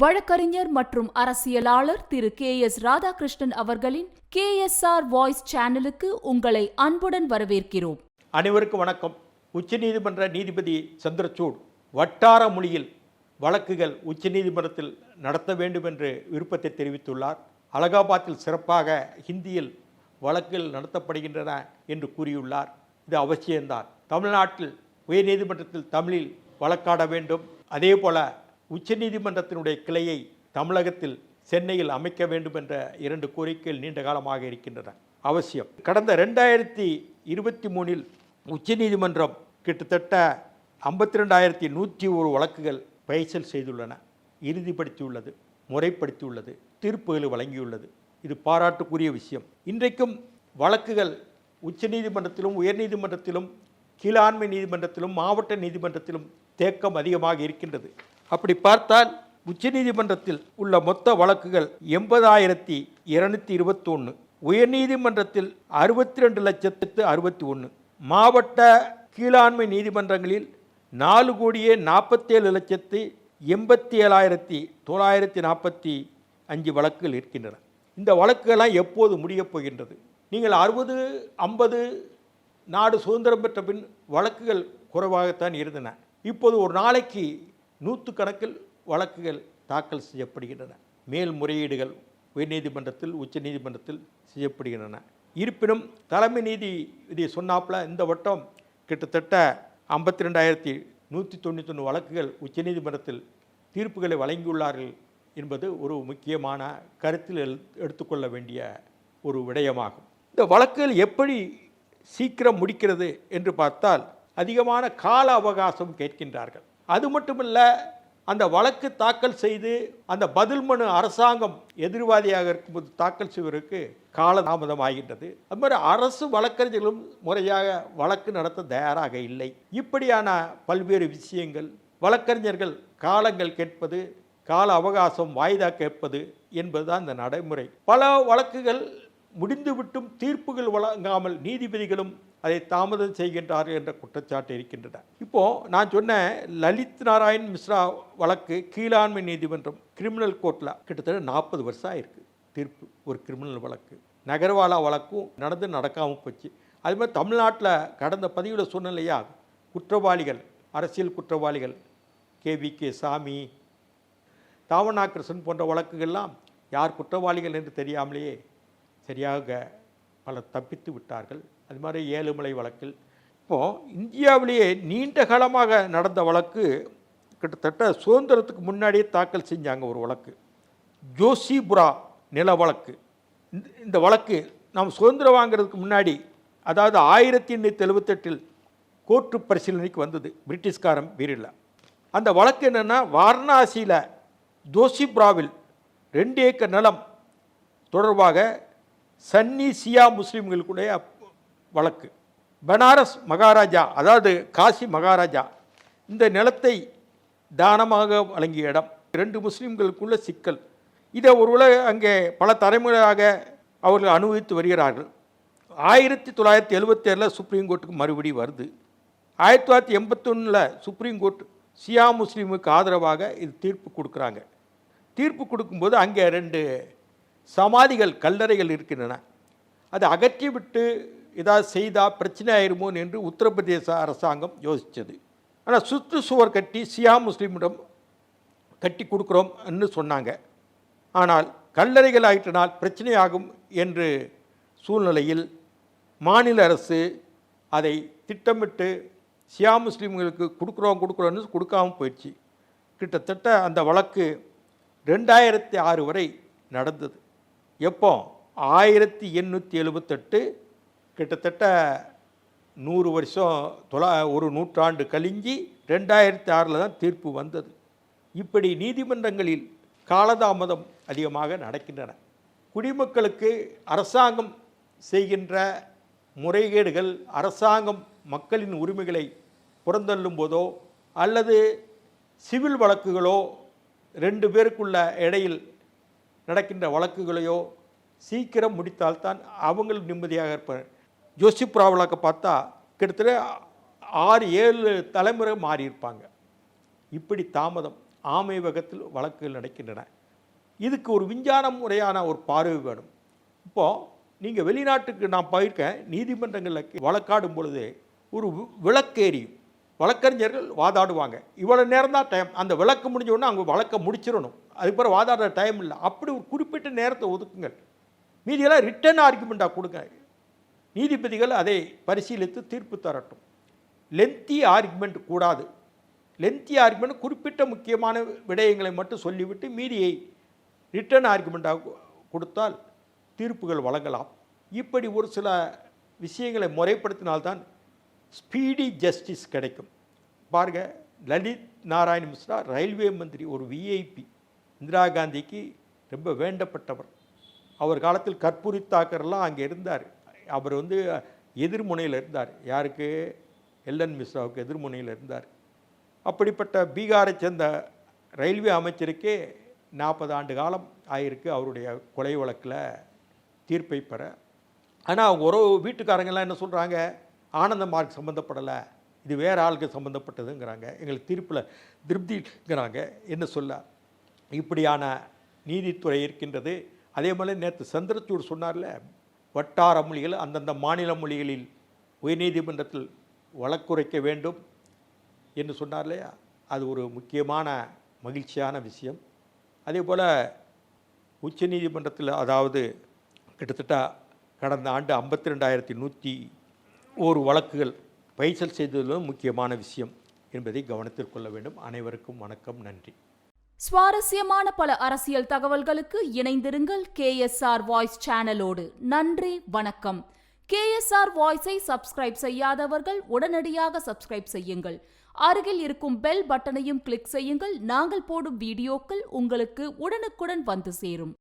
வழக்கறிஞர் மற்றும் அரசியலாளர் திரு கே எஸ் ராதாகிருஷ்ணன் அவர்களின் கே எஸ் ஆர் வாய்ஸ் சேனலுக்கு உங்களை அன்புடன் வரவேற்கிறோம். அனைவருக்கும் வணக்கம். உச்சநீதிமன்ற நீதிபதி சந்திரசூட் வட்டார மொழியில் வழக்குகள் உச்சநீதிமன்றத்தில் நடத்த வேண்டும் என்று விருப்பத்தை தெரிவித்துள்ளார். அலகாபாத்தில் சிறப்பாக ஹிந்தியில் வழக்குகள் நடத்தப்படுகின்றன என்று கூறியுள்ளார். இது அவசியம்தான். தமிழ்நாட்டில் உயர்நீதிமன்றத்தில் தமிழில் வழக்காட வேண்டும். அதே போல உச்சநீதிமன்றத்தினுடைய கிளையை தமிழகத்தில் சென்னையில் அமைக்க வேண்டும் என்ற இரண்டு கோரிக்கைகள் நீண்ட காலமாக இருக்கின்றன. அவசியம். கடந்த ரெண்டாயிரத்தி இருபத்தி மூணில் உச்சநீதிமன்றம் கிட்டத்தட்ட ஐம்பத்தி ரெண்டாயிரத்தி நூற்றி ஒரு வழக்குகள் பைசல் செய்துள்ளன. இறுதிப்படுத்தியுள்ளது முறைப்படுத்தியுள்ளது தீர்ப்புகள் வழங்கியுள்ளது. இது பாராட்டுக்குரிய விஷயம். இன்றைக்கும் வழக்குகள் உச்சநீதிமன்றத்திலும் உயர்நீதிமன்றத்திலும் கீழாண்மை நீதிமன்றத்திலும் மாவட்ட நீதிமன்றத்திலும் தேக்கம் அதிகமாக இருக்கின்றது. அப்படி பார்த்தால் உச்சநீதிமன்றத்தில் உள்ள மொத்த வழக்குகள் எண்பதாயிரத்தி இருநூத்தி இருபத்தொன்று உயர்நீதிமன்றத்தில் அறுபத்தி ரெண்டு லட்சத்து அறுபத்தி ஒன்று மாவட்ட கீழாண்மை நீதிமன்றங்களில் நாலு கோடியே நாற்பத்தேழு லட்சத்து எண்பத்தி ஏழாயிரத்தி தொள்ளாயிரத்தி நாற்பத்தி அஞ்சு வழக்குகள் இருக்கின்றன. இந்த வழக்குகள்லாம் எப்போது முடியப் போகின்றது? நீங்கள் அறுபது ஐம்பது நாடு சுதந்திரம் பெற்ற பின் வழக்குகள் குறைவாகத்தான் இருந்தன. இப்போது ஒரு நாளைக்கு நூற்றுக்கணக்கில் வழக்குகள் தாக்கல் செய்யப்படுகின்றன. மேல்முறையீடுகள் உயர்நீதிமன்றத்தில் உச்சநீதிமன்றத்தில் செய்யப்படுகின்றன. இருப்பினும் தலைமை நீதிபதி சொன்னாப்புல இந்த வட்டம் கிட்டத்தட்ட ஐம்பத்தி ரெண்டாயிரத்தி நூற்றி தொண்ணூத்தொன்று வழக்குகள் உச்சநீதிமன்றத்தில் தீர்ப்புகளை வழங்கியுள்ளார்கள் என்பது ஒரு முக்கியமான கருத்தில் எடுத்துக்கொள்ள வேண்டிய ஒரு விடயமாகும். இந்த வழக்குகள் எப்படி சீக்கிரம் முடிக்கிறது என்று பார்த்தால் அதிகமான கால அவகாசம் கேட்கின்றார்கள். அது மட்டுமல்ல அந்த வழக்கு தாக்கல் செய்து அந்த பதில் மனு அரசாங்கம் எதிர்வாதியாக இருக்கும்போது தாக்கல் செய்வதற்கு காலதாமதம் ஆகின்றது. அது மாதிரி அரசு வழக்கறிஞர்களும் முறையாக வழக்கு நடத்த தயாராக இல்லை. இப்படியான பல்வேறு விஷயங்கள் வழக்கறிஞர்கள் காலங்கள் கேட்பது கால அவகாசம் வாய்தா கேட்பது என்பதுதான் இந்த நடைமுறை. பல வழக்குகள் முடிந்துவிட்டும் தீர்ப்புகள் வழங்காமல் நீதிபதிகளும் அதை தாமதம் செய்கின்றார்கள் என்ற குற்றச்சாட்டு இருக்கின்றன. இப்போது நான் சொன்ன லலித் நாராயண் மிஸ்ரா வழக்கு கீழாண்மை நீதிமன்றம் கிரிமினல் கோர்ட்டில் கிட்டத்தட்ட நாற்பது வருஷம் ஆயிருக்கு. தீர்ப்பு ஒரு கிரிமினல் வழக்கு. நகர்வாலா வழக்கும் நடந்து நடக்காமல் போச்சு. அது மாதிரி தமிழ்நாட்டில் கடந்த பதிவில் சூழ்நிலையாக குற்றவாளிகள் அரசியல் குற்றவாளிகள் கே வி கே சாமி தாவணாகிருஷ்ணன் போன்ற வழக்குகள்லாம் யார் குற்றவாளிகள் என்று தெரியாமலேயே சரியாக பலர் தப்பித்து விட்டார்கள். அது மாதிரி ஏழுமலை வழக்கில் இப்போது இந்தியாவிலேயே நீண்ட காலமாக நடந்த வழக்கு கிட்டத்தட்ட சுதந்திரத்துக்கு முன்னாடியே தாக்கல் செஞ்சாங்க ஒரு வழக்கு. ஜோசிபுரா நில வழக்கு. இந்த- இந்த வழக்கு நாம் சுதந்திரம் வாங்குறதுக்கு முன்னாடி அதாவது ஆயிரத்தி எண்ணூற்றி எழுபத்தெட்டில் கோர்ட்டு பரிசீலனைக்கு வந்தது. பிரிட்டிஷ்காரன் வீரில். அந்த வழக்கு என்னென்னா வாரணாசியில் ஜோசிபுராவில் ரெண்டு ஏக்கர் நிலம் தொடர்பாக சன்னி சியா முஸ்லீம்களுக்குடைய வழக்கு. பனாரஸ் மகாராஜா அதாவது காசி மகாராஜா இந்த நிலத்தை தானமாக வழங்கிய இடம். ரெண்டு முஸ்லீம்களுக்குள்ள சிக்கல். இதை ஒருவேளை அங்கே பல தலைமுறையாக அவர்கள் அனுபவித்து வருகிறார்கள். ஆயிரத்தி தொள்ளாயிரத்தி எழுபத்தேழில் சுப்ரீம் கோர்ட்டுக்கு மறுபடி வருது. ஆயிரத்தி தொள்ளாயிரத்தி எண்பத்தொன்னில் சுப்ரீம் கோர்ட் சியா முஸ்லீமுக்கு ஆதரவாக இது தீர்ப்பு கொடுக்குறாங்க. தீர்ப்பு கொடுக்கும்போது அங்கே ரெண்டு சமாதிகள் கல்லறைகள் இருக்கின்றன. அதை அகற்றிவிட்டு ஏதாவது செய்தால் பிரச்சனை ஆயிருமோ என்று உத்தரப்பிரதேச அரசாங்கம் யோசித்தது ஆனால் சுற்று சுவர் கட்டி சியா முஸ்லீமிடம் கட்டி கொடுக்குறோம்னு சொன்னாங்க. ஆனால் கல்லறைகள் ஆயிற்றினால் பிரச்சனையாகும் என்று சூழ்நிலையில் மாநில அரசு அதை திட்டமிட்டு சியா முஸ்லீம்களுக்கு கொடுக்குறோம் கொடுக்குறோன்னு கொடுக்காம போயிடுச்சு. கிட்டத்தட்ட அந்த வழக்கு ரெண்டாயிரத்தி ஆறு வரை நடந்தது. எப்போ? ஆயிரத்தி எண்ணூற்றி எழுபத்தெட்டு கிட்டத்தட்ட நூறு வருஷம் தொலா ஒரு நூற்றாண்டு கழிஞ்சி ரெண்டாயிரத்தி ஆறில் தான் தீர்ப்பு வந்தது. இப்படி நீதிமன்றங்களில் காலதாமதம் அதிகமாக நடக்கின்றன. குடிமக்களுக்கு அரசாங்கம் செய்கின்ற முறைகேடுகள் அரசாங்கம் மக்களின் உரிமைகளை புறந்தள்ளும் போதோ அல்லது சிவில் வழக்குகளோ ரெண்டு பேருக்குள்ள இடையில் நடக்கின்ற வழக்குகளையோ சீக்கிரம் முடித்தால்தான் அவங்களும் நிம்மதியாக இருப்பார் ஜோசிப்புரா வழக்கை பார்த்தா கிட்டத்தட்ட ஆறு ஏழு தலைமுறை மாறியிருப்பாங்க இப்படி தாமதம் ஆமைவகத்தில் வழக்குகள் நடக்கின்றன. இதுக்கு ஒரு விஞ்ஞான முறையான ஒரு பார்வை வேணும். இப்போது நீங்கள் வெளிநாட்டுக்கு நான் போயிருக்கேன் நீதிமன்றங்களில் வழக்காடும் பொழுது ஒரு வி- வழக்கறிஞர்கள் வாதாடுவாங்க. இவ்வளோ நேரம் தான் டைம் அந்த விளக்கு முடிஞ்சோடனே அவங்க வழக்கை முடிச்சிடணும். அதுக்கப்புறம் வாதாடுற டைம் இல்லை. அப்படி ஒரு குறிப்பிட்ட நேரத்தை ஒதுக்குங்கள். மீதியெல்லாம் ரிட்டன் ஆர்குமெண்ட்டாக கொடுங்க. நீதிபதிகள் அதை பரிசீலித்து தீர்ப்பு தரட்டும். லென்த்தி ஆர்குமெண்ட் கூடாது. லென்த்தி ஆர்குமெண்ட் குறிப்பிட்ட முக்கியமான விடயங்களை மட்டும் சொல்லிவிட்டு மீதியை ரிட்டன் ஆர்குமெண்ட்டாக கொடுத்தால் தீர்ப்புகள் வழங்கலாம். இப்படி ஒரு சில விஷயங்களை முறைப்படுத்தினால்தான் ஸ்பீடி ஜஸ்டிஸ் கிடைக்கும். பாருங்க லலித் நாராயண் மிஸ்ரா ரயில்வே மந்திரி ஒரு விஐபி இந்திரா காந்திக்கு ரொம்ப வேண்டப்பட்டவர். அவர் காலத்தில் கற்பூரி தாக்கர்லாம் அங்கே இருந்தார். அவர் வந்து எதிர்முனையில் இருந்தார். யாருக்கு? எல்என் மிஸ்ராவுக்கு எதிர்முனையில் இருந்தார். அப்படிப்பட்ட பீகாரை சேர்ந்த ரயில்வே அமைச்சருக்கே நாற்பது ஆண்டு காலம் ஆயிருக்கு அவருடைய கொலை வழக்கில் தீர்ப்பை பெற. ஆனால் உறவு ஒரு வீட்டுக்காரங்கெல்லாம் என்ன சொல்கிறாங்க ஆனந்த மார்க் சம்மந்தப்படலை இது வேறு ஆளுக்கு சம்மந்தப்பட்டதுங்கிறாங்க எங்களுக்கு தீர்ப்பில் திருப்திங்கிறாங்க. என்ன சொல்ல? இப்படியான நீதித்துறை இருக்கின்றது. அதே மாதிரி நேற்று சந்திரசூட் சொன்னார்ல வட்டார மொழிகள் அந்தந்த மாநில மொழிகளில் உயர்நீதிமன்றத்தில் வழக்குரைக்க வேண்டும் என்று சொன்னார் இல்லையா அது ஒரு முக்கியமான மகிழ்ச்சியான விஷயம். அதே போல் உச்சநீதிமன்றத்தில் அதாவது கிட்டத்தட்ட கடந்த ஆண்டு ஐம்பத்தி ரெண்டாயிரத்தி நூற்றி ஒரு வழக்குகள் பைசல் செய்ததிலும் முக்கியமான விஷயம் என்பதை கவனத்தில் கொள்ள வேண்டும். அனைவருக்கும் வணக்கம் நன்றி. சுவாரஸ்யமான பல அரசியல் தகவல்களுக்கு இணைந்திருங்கள் கேஎஸ்ஆர் வாய்ஸ் சேனலோடு. நன்றி வணக்கம். கேஎஸ்ஆர் வாய்ஸை சப்ஸ்கிரைப் செய்யாதவர்கள் உடனடியாக சப்ஸ்கிரைப் செய்யுங்கள். அருகில் இருக்கும் பெல் பட்டனையும் கிளிக் செய்யுங்கள். நாங்கள் போடும் வீடியோக்கள் உங்களுக்கு உடனுக்குடன் வந்து சேரும்.